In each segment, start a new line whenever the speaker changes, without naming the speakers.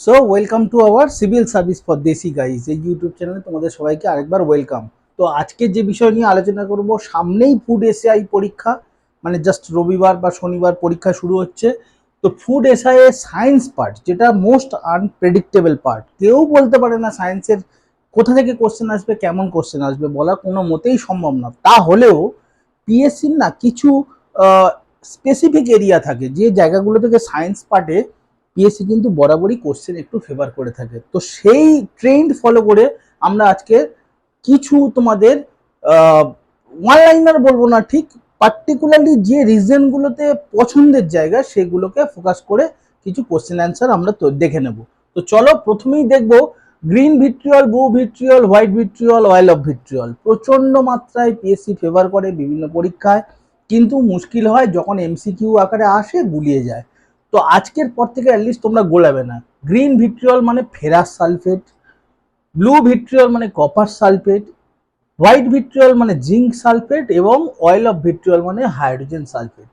So welcome to our civil service for desi guys এই YouTube চ্যানেলে তোমাদের সবাইকে আরেকবার ওয়েলকাম তো আজকে যে বিষয় নিয়ে আলোচনা করব, সামনেই ফুড এসআই পরীক্ষা মানে জাস্ট রবিবার বা শনিবার পরীক্ষা শুরু হচ্ছে। তো ফুড এসআই এর সায়েন্স পার্ট যেটা মোস্ট আনপ্রেডিক্টেবল পার্ট কেউ বলতে পারে না সায়েন্সের কোথা থেকে কোশ্চেন আসবে, কেমন কোশ্চেন আসবে, বলা কোনো মতেই সম্ভব না। তাহলেও পিএসসির না কিছু স্পেসিফিক এরিয়া থাকে, যে জায়গাগুলো থেকে সায়েন্স পার্টে পিএসসি কিন্তু বরাবরই কোশ্চেন একটু ফেভার করে থাকে। তো সেই ট্রেন্ড ফলো করে আমরা আজকে কিছু তোমাদের ওয়ান লাইনার বলব না ঠিক পার্টিকুলারলি যে রিজনগুলোতে পছন্দের জায়গা সেগুলোকে ফোকাস করে কিছু কোশ্চেন অ্যান্সার আমরা তো দেখে নেব। তো চলো প্রথমেই দেখব green vitriol blue vitriol white vitriol oil of vitriol প্রচণ্ড মাত্রায় পিএসসি ফেভার করে বিভিন্ন পরীক্ষায়, কিন্তু মুশকিল হয় যখন এমসিকিউ আকারে আসে, গুলিয়ে যায়। তো আজকের পর থেকে অ্যাটলিস্ট তোমরা গোলাবে না। গ্রিন ভিট্রিয়ল মানে ফেরাস সালফেট ব্লু ভিট্রিয়ল মানে কপার সালফেট হোয়াইট ভিট্রিয়ল মানে জিঙ্ক সালফেট এবং অয়েল অফ ভিট্রিয়ল মানে হাইড্রোজেন সালফেট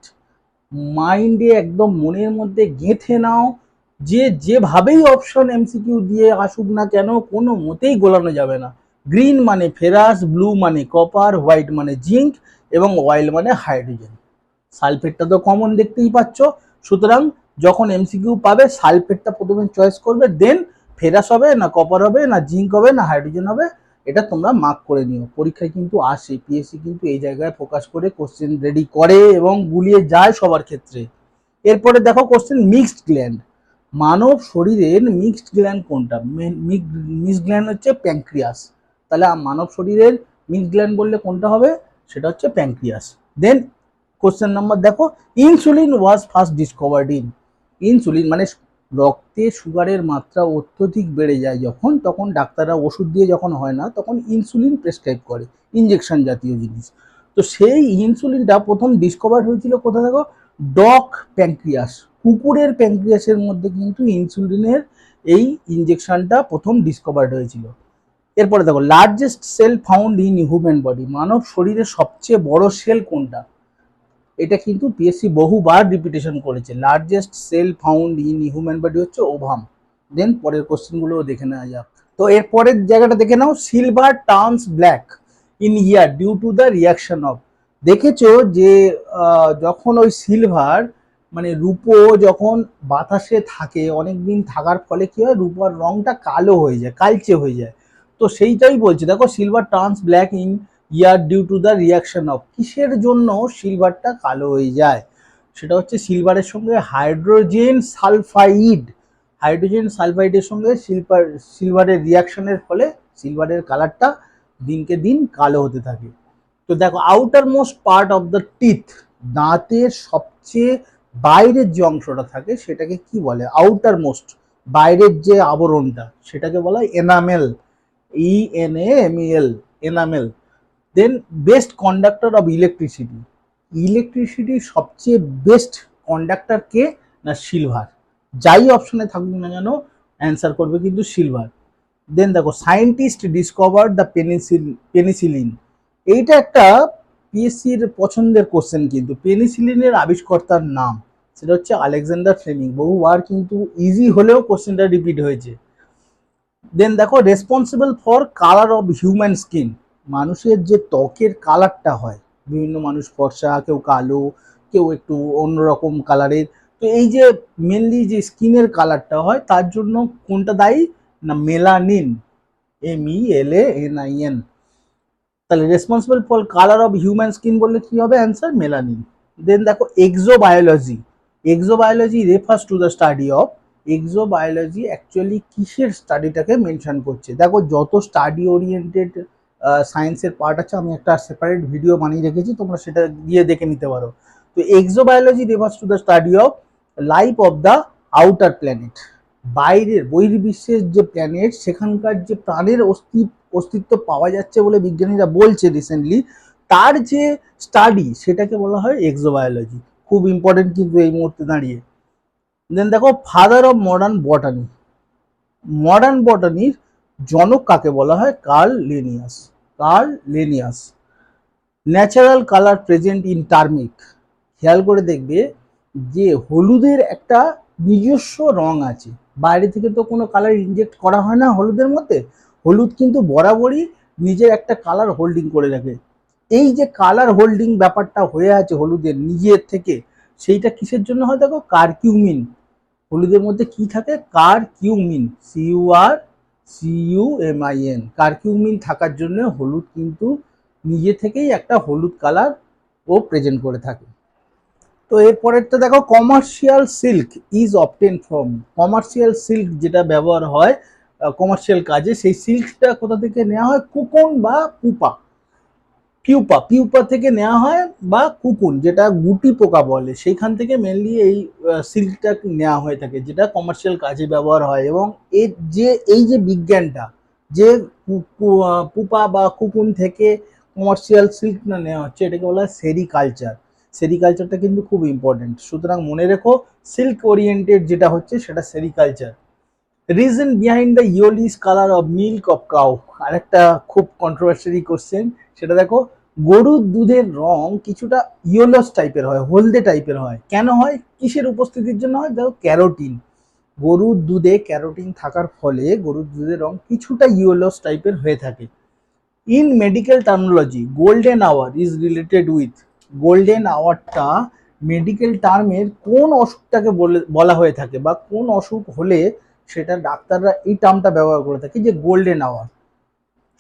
মাইন্ডে একদম মনের মধ্যে গেঁথে নাও, যে যেভাবেই অপশন এমসিকিউ দিয়ে আসুক না কেন, কোনো মতেই গোলানো যাবে না। গ্রিন মানে ফেরাস ব্লু মানে কপার হোয়াইট মানে জিঙ্ক এবং অয়েল মানে হাইড্রোজেন সালফেটটা তো কমন দেখতেই পাচ্ছ। সুতরাং যখন এমসিকিউ পাবে, সালফেটটা প্রথমে চয়েস করবে দেন ফেরাস হবে, না কপার হবে, না জিঙ্ক হবে, না হাইড্রোজেন হবে, এটা তোমরা মার্ক করে নিও। পরীক্ষায় কিন্তু আসে পিএসসি কিন্তু এই জায়গায় ফোকাস করে কোশ্চেন রেডি করে এবং গুলিয়ে যায় সবার ক্ষেত্রে। এরপরে দেখো কোশ্চেন মিক্সড গ্ল্যান্ড মানব শরীরের মিক্সড গ্ল্যান্ড কোনটা? মিক্সড গ্ল্যান্ড হচ্ছে প্যাঙ্ক্রিয়াস তাহলে মানব শরীরের মিক্সড গ্ল্যান্ড বললে কোনটা হবে? সেটা হচ্ছে প্যাঙ্ক্রিয়াস দেন কোশ্চেন নাম্বার দেখো insulin was first discovered in insulin মানে রক্তে সুগারের মাত্রা অত্যধিক বেড়ে যায় যখন, তখন ডাক্তাররা ওষুধ দিয়ে যখন হয় না, তখন ইনসুলিন প্রেসক্রাইব করে ইঞ্জেকশন জাতীয় জিনিস। তো সেই ইনসুলিনটা প্রথম ডিসকভার হয়েছিল কোথা থেকে? ডক প্যাঙ্ক্রিয়াস কুকুরের প্যাঙ্ক্রিয়াসের মধ্যে কিন্তু ইনসুলিনের এই ইঞ্জেকশনটা প্রথম ডিসকভার্ড হয়েছিল। এরপরে দেখো largest cell found in human body মানব শরীরের সবচেয়ে বড় সেল কোনটা? এটা কিন্তু পিএসসি বহুবার রিপিটেশন করেছে। Largest cell found in human body হচ্ছে ওভাম দেন পরের কোশ্চেনগুলোও দেখে নেওয়া যাক। তো এর পরের জায়গাটা দেখে নাও silver turns black in air due to the reaction of দেখেছ যে যখন ওই সিলভার মানে রূপো যখন বাতাসে থাকে অনেক দিন থাকার ফলে কি হয়, রূপার রংটা কালো হয়ে যায়, কালচে হয়ে যায়। তো সেইটাই বলছে। দেখো silver turns black in air due to the reaction of কিসের জন্য সিলভারটা কালো হয়ে যায়? সেটা হচ্ছে সিলভারের সঙ্গে হাইড্রোজেন সালফাইড। হাইড্রোজেন সালফাইডের সঙ্গে সিলভার সিলভারের রিয়াকশনের ফলে সিলভারের কালারটা দিনকে দিন কালো হতে থাকে। তো দেখো outermost part of the teeth দাঁতের সবচেয়ে বাইরের যে অংশটা থাকে, সেটাকে কি বলে? আউটার মোস্ট বাইরের যে আবরণটা, সেটাকে বলা হয় enamel E N A M L enamel then best conductor of electricity ইলেকট্রিসিটির সবচেয়ে বেস্ট কন্ডাক্টর কে? না সিলভার যাই অপশনে থাকুক না কেন অ্যান্সার করবে কিন্তু সিলভার দেন দেখো সায়েন্টিস্ট ডিসকভার দ্য পেনিসিল পেনিসিলিন এইটা একটা পিএসসির পছন্দের কোশ্চেন কিন্তু। পেনিসিলিনের আবিষ্কর্তার নাম, সেটা হচ্ছে আলেকজান্ডার ফ্লেমিং। বহুবার কিন্তু ইজি হলেও কোশ্চেনটা রিপিট হয়েছে। দেন দেখো responsible for colour of human skin মানুষের যে ত্বকের কালারটা হয়, বিভিন্ন মানুষ ফর্সা, কেউ কালো, কেউ একটু অন্যরকম কালারের, তো এই যে মেনলি যে স্কিনের কালারটা হয়, তার জন্য কোনটা দায়ী? না, melanin M E L A N I N তাহলে responsible for colour of human skin বললে কি হবে? Answer melanin. দেন দেখো exobiology exobiology refers to the study of exobiology actually কিসের স্টাডিটাকে মেনশন করছে? দেখো, যত স্টাডি ওরিয়েন্টেড সায়েন্সের পার্ট আছে, আমি একটা সেপারেট ভিডিও বানিয়ে রেখেছি, তোমরা সেটা দিয়ে দেখে নিতে পারো। তো exobiology refers to the study of life of the outer planet বাইরের, বহির্বিশ্বের যে প্ল্যানেট সেখানকার যে প্রাণের অস্তিত্ব অস্তিত্ব পাওয়া যাচ্ছে বলে বিজ্ঞানীরা বলছে রিসেন্টলি তার যে স্টাডি সেটাকে বলা হয় এক্সোবায়োলজি খুব ইম্পর্টেন্ট কিন্তু এই মুহূর্তে দাঁড়িয়ে। দেন দেখো father of modern botany modern বটানির জনক কাকে বলা হয়? Carl Linnaeus. Carl Linnaeus. Natural colour present in turmeric. খেয়াল করে দেখবে যে হলুদের একটা নিজস্ব রং আছে। বাইরে থেকে তো কোনো কালার ইনজেক্ট করা হয় না হলুদের মধ্যে। হলুদ কিন্তু বরাবরই নিজের একটা কালার হোল্ডিং করে রাখে। এই যে কালার হোল্ডিং ব্যাপারটা হয়ে আছে হলুদের নিজের থেকে, সেইটা কিসের জন্য হয় দেখো? কারকিউমিন। হলুদের মধ্যে কি থাকে? Curcumin. CUR CU M I N curcumin থাকার জন্য হলুদ কিন্তু নিজে থেকেই একটা হলুদ কালার ও প্রেজেন্ট করে থাকে। তো এরপরেরটা দেখো commercial silk is obtained from commercial silk যেটা ব্যবহার হয় কমার্শিয়াল কাজে, সেই সিল্কটা কোথা থেকে নেওয়া হয়? কুকন বা পুপা পিউপা পিউপা থেকে নেওয়া হয় বা কুকুন, যেটা গুটি পোকা বলে, সেইখান থেকে মেনলি এই সিল্কটা নেওয়া হয়ে থাকে, যেটা কমার্শিয়াল কাজে ব্যবহার হয় এবং এর যে, এই যে বিজ্ঞানটা, যে পুপা বা কুকুন থেকে কমার্শিয়াল সিল্ক না নেওয়া হচ্ছে, এটাকে বলা হয় সেরিকালচার সেরিকালচারটা কিন্তু খুব ইম্পর্টেন্ট সুতরাং মনে রেখো সিল্ক ওরিয়েন্টেড যেটা হচ্ছে, সেটা sericulture reason behind the yellowish colour of milk of cow আরেকটা খুব কন্ট্রোভার্সারি কোশ্চেন সেটা দেখো, গরুর দুধের রং কিছুটা ইয়েলোস টাইপের হয়, হলদে টাইপের হয়। কেন হয়? কিসের উপস্থিতির জন্য হয়? দেখো ক্যারোটিন গরুর দুধে ক্যারোটিন থাকার ফলে গরুর দুধের রং কিছুটা ইয়েলোস টাইপের হয়ে থাকে। In medical terminology golden hour is related with golden আওয়ারটা medical টার্মের কোন অসুখটাকে বলে, বলা হয়ে থাকে বা কোন অসুখ হলে সেটা ডাক্তাররা এই টার্মটা ব্যবহার করে থাকে যে গোল্ডেন আওয়ার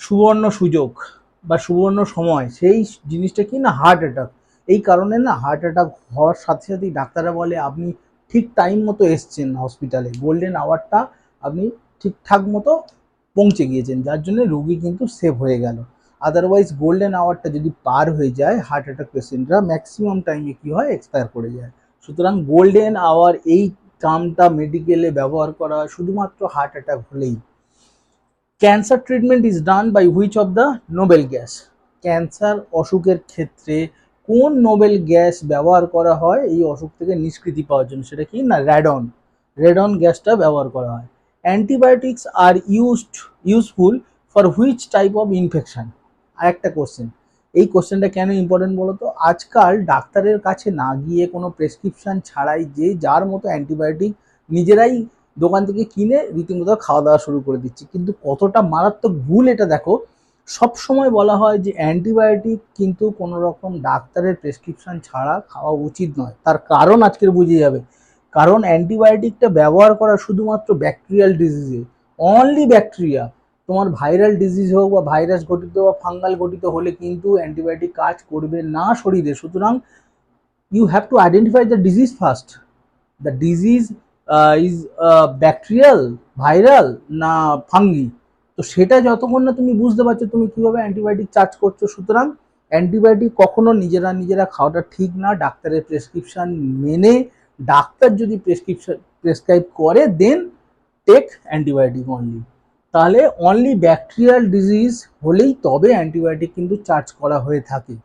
সুবর্ণ সুযোগ বা সুবর্ণ সময়, সেই জিনিসটা কি না হার্ট অ্যাটাক এই কারণে না হার্ট অ্যাটাক হওয়ার সাথে সাথেই ডাক্তাররা বলে, আপনি ঠিক টাইম মতো এসছেন হসপিটালে গোল্ডেন আওয়ারটা আপনি ঠিকঠাক মতো পৌঁছে গিয়েছেন। যার জন্য রোগী কিন্তু সেভ হয়ে গেল। আদারওয়াইজ গোল্ডেন আওয়ারটা যদি পার হয়ে যায় হার্ট অ্যাটাক পেশেন্টরা ম্যাক্সিমাম টাইমে কি হয়? এক্সপায়ার করে যায়। সুতরাং গোল্ডেন আওয়ার এই টার্মটা মেডিকেলে ব্যবহার করা শুধুমাত্র হার্ট অ্যাটাক হলেই। Cancer treatment is done by which of the noble gas cancer অসুখের ক্ষেত্রে কোন নোবেল গ্যাস ব্যবহার করা হয়? এই অসুখ থেকে নিষ্কৃতি পাওয়ার জন্য। সেটা কি? না র্যাডন রেডন গ্যাসটা ব্যবহার করা হয়। Antibiotics are used useful for which type of infection আর একটা কোশ্চেন এই কোশ্চেনটা কেন ইম্পর্টেন্ট বলো তো আজকাল ডাক্তারের কাছে না গিয়ে কোনো প্রেসক্রিপশন ছাড়াই যে যার মতো অ্যান্টিবায়োটিক নিজেরাই দোকান থেকে কিনে রীতিমতো খাওয়া দাওয়া শুরু করে দিচ্ছে। কিন্তু কতটা মারাত্মক ভুল এটা দেখো সব সময় বলা হয় যে অ্যান্টিবায়োটিক কিন্তু কোনো রকম ডাক্তারের প্রেসক্রিপশন ছাড়া খাওয়া উচিত নয়। তার কারণ আজকের বুঝে যাবে কারণ অ্যান্টিবায়োটিকটা ব্যবহার করা শুধুমাত্র ব্যাকটেরিয়াল ডিজিজে অনলি ব্যাকটেরিয়া তোমার ভাইরাল ডিজিজ হোক বা ভাইরাস ঘটিত বা ফাঙ্গাল ঘটিত হলে কিন্তু অ্যান্টিবায়োটিক কাজ করবে না শরীরে। সুতরাং you have to identify the disease first the disease is bacterial viral না ফাঙ্গি তো সেটা যতক্ষণ না তুমি বুঝতে পারছ তুমি কীভাবে অ্যান্টিবায়োটিক চার্জ করছ, সুতরাং অ্যান্টিবায়োটিক কখনো নিজেরা নিজেরা খাওয়াটা ঠিক না। ডাক্তারের প্রেসক্রিপশন মেনে ডাক্তার যদি প্রেসক্রিপশন প্রেসক্রাইব করে দেন টেক অ্যান্টিবায়োটিক অনলি তাহলে অনলি ব্যাকটেরিয়াল ডিজিজ হলেই তবে অ্যান্টিবায়োটিক কিন্তু চার্জ করা হয়ে থাকে।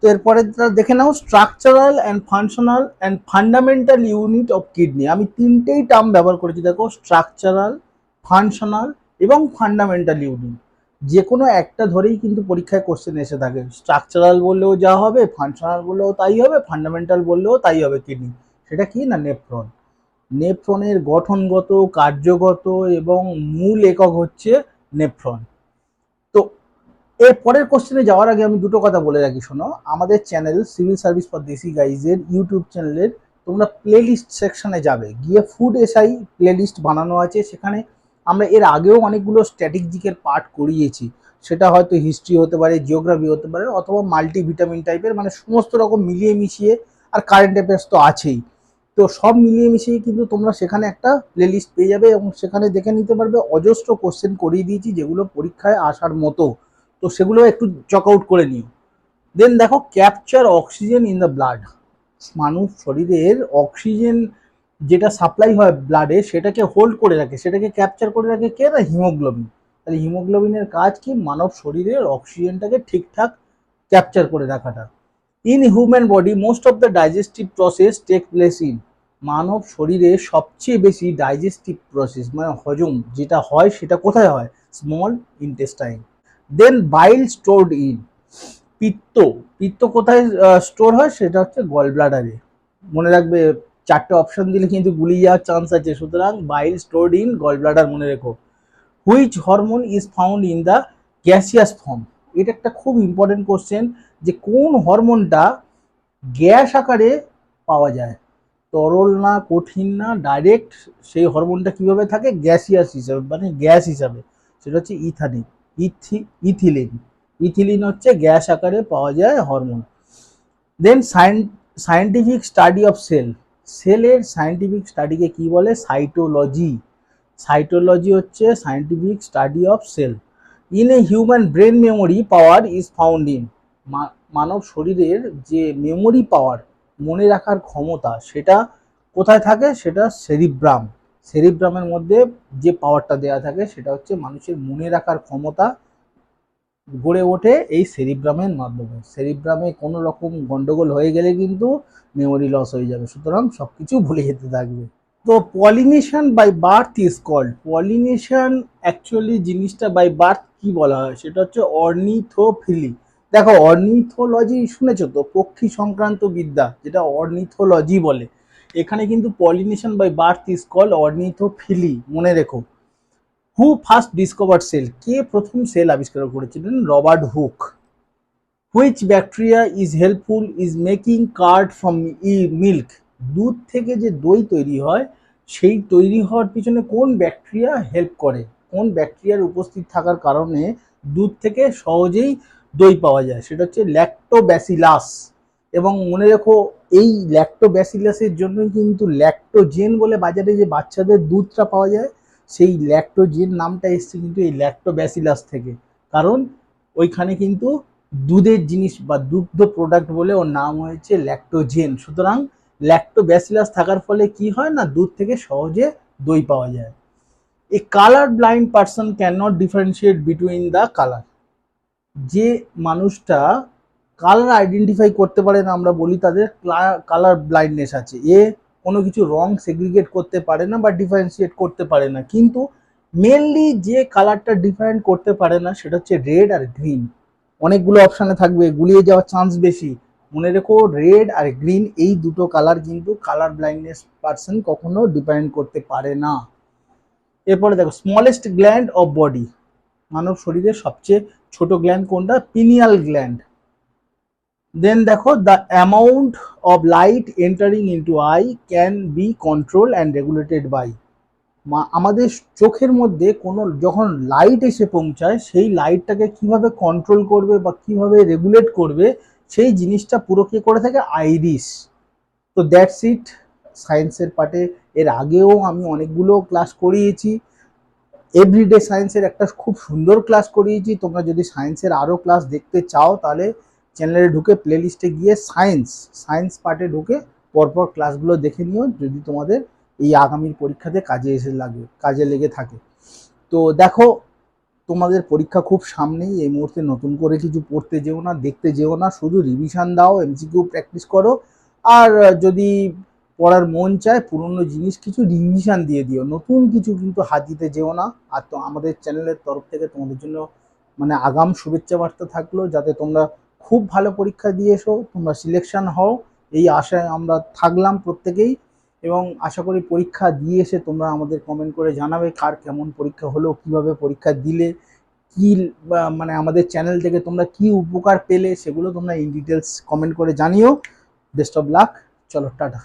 তো এরপরে দেখে নাও structural and functional and fundamental unit of kidney আমি তিনটেই টার্ম ব্যবহার করেছি, দেখো স্ট্রাকচারাল ফাংশনাল এবং ফান্ডামেন্টাল ইউনিট যে কোনো একটা ধরেই কিন্তু পরীক্ষায় কোশ্চেন এসে থাকে। স্ট্রাকচারাল বললেও যা হবে ফাংশনাল বললেও তাই হবে ফান্ডামেন্টাল বললেও তাই হবে কিডনি সেটা কি না নেফ্রন নেফ্রনের গঠনগত, কার্যগত এবং মূল একক হচ্ছে নেফ্রন তো, এর পরের কোশ্চেনে যাওয়ার আগে আমি দুটো কথা বলে রাখি, শোনো। আমাদের চ্যানেল সিভিল সার্ভিস ফর দেশি গাইজের ইউটিউব চ্যানেলের তোমরা প্লেলিস্ট সেকশনে যাবে। গিয়ে ফুড এসআই প্লেলিস্ট বানানো আছে। সেখানে আমরা এর আগেও অনেকগুলো স্ট্র্যাটেজিকের পার্ট করিয়েছি। সেটা হয়তো হিস্ট্রি হতে পারে জিওগ্রাফি হতে পারে, অথবা মাল্টিভিটামিন টাইপের মানে সমস্ত রকম মিলিয়ে মিশিয়ে আর কারেন্ট অ্যাফেয়ার্স তো আছেই। তো সব মিলিয়ে মিশিয়ে কিন্তু তোমরা সেখানে একটা প্লেলিস্ট পেয়ে যাবে এবং সেখানে দেখে নিতে পারবে অজস্র কোশ্চেন করিয়ে দিয়েছি যেগুলো পরীক্ষায় আসার মতো। তো সেগুলো একটু চক আউট করে নিও। দেন দেখো capture oxygen in the blood মানুষ শরীরের অক্সিজেন যেটা সাপ্লাই হয় ব্লাডে সেটাকে হোল্ড করে রাখে। সেটাকে ক্যাপচার করে রাখে কে? না হিমোগ্লোবিন তাহলে হিমোগ্লোবিনের কাজ কি? মানব শরীরের অক্সিজেনটাকে ঠিকঠাক ক্যাপচার করে রাখাটা। In human body most of the digestive process take place in মানব শরীরে সবচেয়ে বেশি ডাইজেস্টিভ প্রসেস মানে হজম যেটা হয় সেটা কোথায় হয়? Small intestine then bile stored in পিত্ত। পিত্ত কোথায় স্টোর হয়? সেটা হচ্ছে গল ব্লাডারে মনে রাখবে, চারটে অপশন দিলে কিন্তু গুলিয়ে যাওয়ার চান্স আছে। সুতরাং bile stored in gall bladder মনে রেখো। Which hormone is found in the gaseous form এটা একটা খুব ইম্পর্টেন্ট কোশ্চেন যে কোন হরমোনটা গ্যাস আকারে পাওয়া যায়? তরল না, কঠিন না ডাইরেক্ট সেই হরমোনটা কীভাবে থাকে? গ্যাসিয়াস হিসাবে মানে গ্যাস হিসাবে। সেটা হচ্ছে ইথানিন ইথি ইথিলিন ইথিলিন হচ্ছে গ্যাস আকারে পাওয়া যায় hormone then scientific study of cell সেলের সায়েন্টিফিক স্টাডিকে কি বলে? সাইটোলজি সাইটোলজি হচ্ছে scientific study of cell in a human brain memory power is found in মানব শরীরের যে মেমোরি পাওয়ার মনে রাখার ক্ষমতা, সেটা কোথায় থাকে? সেটা সেরিব্রাম সেরিব্রামের মধ্যে যে পাওয়ারটা দেওয়া থাকে, সেটা হচ্ছে মানুষের মনে রাখার ক্ষমতা গড়ে ওঠে এই সেরিব্রামের মাধ্যমে। সেরিব্রামে কোনো রকম গন্ডগোল হয়ে গেলে কিন্তু মেমোরি লস হয়ে যাবে। সুতরাং সব কিছু ভুলে যেতে থাকবে। তো pollination by bird is called pollination actually জিনিসটা বাই বার্থ কি বলা হয়? সেটা হচ্ছে অর্নিথোফিলি। দেখো, অর্নিথোলজি শুনেছো তো? পক্ষী সংক্রান্ত বিদ্যা, যেটা অর্নিথোলজি বলে। এখানে কিন্তু pollination by bird is call ornithophily, মনে রেখো। Who first discover cell? কে প্রথম সেল আবিষ্কার করেছিলেন? Robert Hooke. Which bacteria is helpful, is making curd from E milk? দুধ থেকে যে দই তৈরি হয়, সেই তৈরি হওয়ার পিছনে কোন ব্যাকটেরিয়া হেল্প করে? কোন ব্যাকটেরিয়ার উপস্থিত থাকার কারণে দুধ থেকে সহজেই দই পাওয়া যায়। সেটা হচ্ছে ল্যাক্টোব্যাসিলাস এবং মনে রেখো, এই ল্যাক্টোব্যাসিলাসের জন্যই কিন্তু ল্যাক্টোজেন বলে বাজারে যে বাচ্চাদের দুধটা পাওয়া যায়, সেই ল্যাক্টোজেন নামটা এসছে কিন্তু এই ল্যাক্টোব্যাসিলাস থেকে। কারণ ওইখানে কিন্তু দুধের জিনিস বা দুগ্ধ প্রোডাক্ট বলে ওর নাম হয়েছে ল্যাক্টোজেন সুতরাং ল্যাক্টোব্যাসিলাস থাকার ফলে কি হয় না, দুধ থেকে সহজে দই পাওয়া যায়। A colour blind person can not differentiate between the colour যে মানুষটা কালার আইডেন্টিফাই করতে পারে না, আমরা বলি তাদের কালার ব্লাইন্ডনেস আছে। এ কোনো কিছু রং সেগ্রিগেট করতে পারে না বা ডিফারেন্সিয়েট করতে পারে না। কিন্তু মেনলি যে কালারটা ডিফারেন্ট করতে পারে না, সেটা হচ্ছে রেড আর গ্রিন অনেকগুলো অপশানে থাকবে, গুলিয়ে যাওয়ার চান্স বেশি। মনে রেখো রেড আর গ্রিন এই দুটো কালার কিন্তু কালার ব্লাইন্ডনেস পার্সন কখনো ডিপেন্ড করতে পারে না। এরপরে দেখো স্মলেস্ট গ্ল্যান্ড অফ বডি মানব শরীরের সবচেয়ে ছোট গ্ল্যান্ড কোনটা? পিনিয়াল গ্ল্যান্ড দেন দেখো the amount of light entering into eye can be control and regulated by আমাদের চোখের মধ্যে কোনো, যখন লাইট এসে পৌঁছায়, সেই লাইটটাকে কীভাবে কন্ট্রোল করবে বা কীভাবে রেগুলেট করবে, সেই জিনিসটা পুরো কে করে থাকে? আইরিস তো দ্যাটস ইট সায়েন্সের পার্টে এর আগেও আমি অনেকগুলো ক্লাস করিয়েছি। এভরিডে সায়েন্সের একটা খুব সুন্দর ক্লাস করিয়েছি। তোমরা যদি সায়েন্সের আরও ক্লাস দেখতে চাও, তাহলে চ্যানেলে ঢুকে প্লেলিস্টে গিয়ে সায়েন্স সায়েন্স পার্টে ঢুকে পরপর ক্লাসগুলো দেখে নিও, যদি তোমাদের এই আগামীর পরীক্ষাতে কাজে এসে লাগে, কাজে লেগে থাকে। তো দেখো, তোমাদের পরীক্ষা খুব সামনেই, এই মুহূর্তে নতুন করে কিছু পড়তে যেও না, দেখতে যেও না, শুধু রিভিশন দাও এমসিকিউ প্র্যাকটিস করো। আর যদি পড়ার মন চায়, পুরনো জিনিস কিছু রিভিশন দিয়ে দিও। নতুন কিছু কিন্তু হাত দিতে যেও না। আর তো আমাদের চ্যানেলের তরফ থেকে তোমাদের জন্য মানে আগাম শুভেচ্ছা বার্তা থাকল, যাতে তোমরা খুব ভালো পরীক্ষা দিয়ে এসো, তোমরা সিলেকশন হও। এই আশায় আমরা থাকলাম প্রত্যেকেই এবং আশা করি পরীক্ষা দিয়ে এসে তোমরা আমাদের কমেন্ট করে জানাবে কার কেমন পরীক্ষা হলো, কীভাবে পরীক্ষা দিলে, কি মানে আমাদের চ্যানেল থেকে তোমরা কি উপকার পেলে, সেগুলো তোমরা ইন ডিটেলস কমেন্ট করে জানিও। বেস্ট অফ লাক চলো, টাটা।